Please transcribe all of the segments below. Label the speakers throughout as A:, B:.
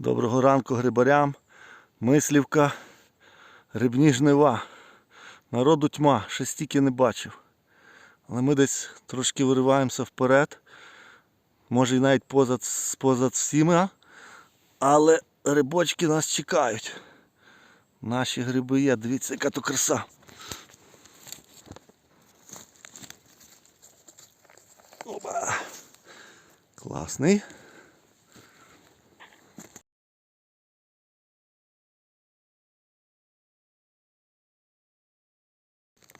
A: Доброго ранку грибарям, мислівка, грибні жнива. Народу тьма, ще стільки не бачив. Але ми десь трошки вириваємося вперед. Може і навіть поза, поза всіма. Але грибочки нас чекають. Наші гриби є, дивіться, яка то краса. Опа. Класний.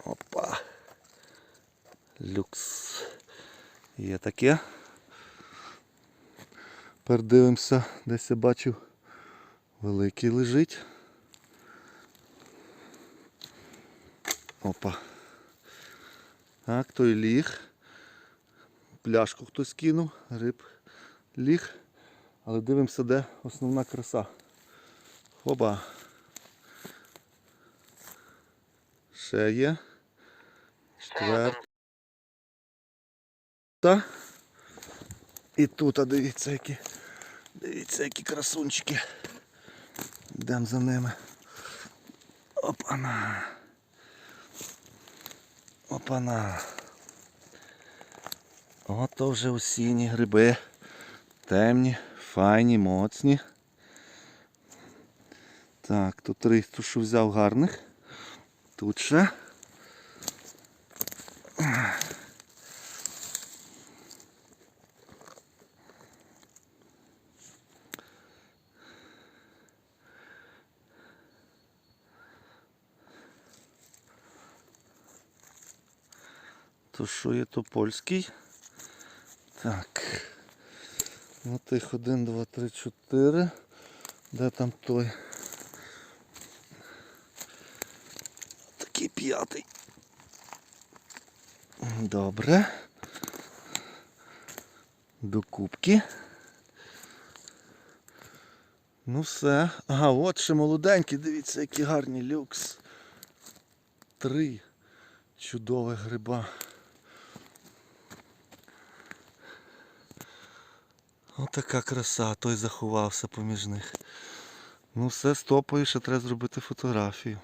A: Опа. Люкс. Є таке. Тепер дивимося, десь я бачив великий лежить. Опа. Так, той ліг. Пляшку хтось кинув, риб ліг. Але дивимося, де основна краса. Хоба. Ще є. Четверта. І тут, а дивіться, які. Дивіться, які красунчики. Йдемо за ними. Опана. Опана. Ото вже осінні гриби. Темні, файні, моцні. Так, тут три, що взяв гарних. Тут ще. То що є то польський? Так. От їх один, два, три, чотири. Де там той? Такий п'ятий. Добре. До кубки. Ну все. Ага, от ще молоденький, дивіться, які гарні люкс. Три чудових гриба. Отака краса, той заховався поміж них. Ну все, стопаю, ще треба зробити фотографію.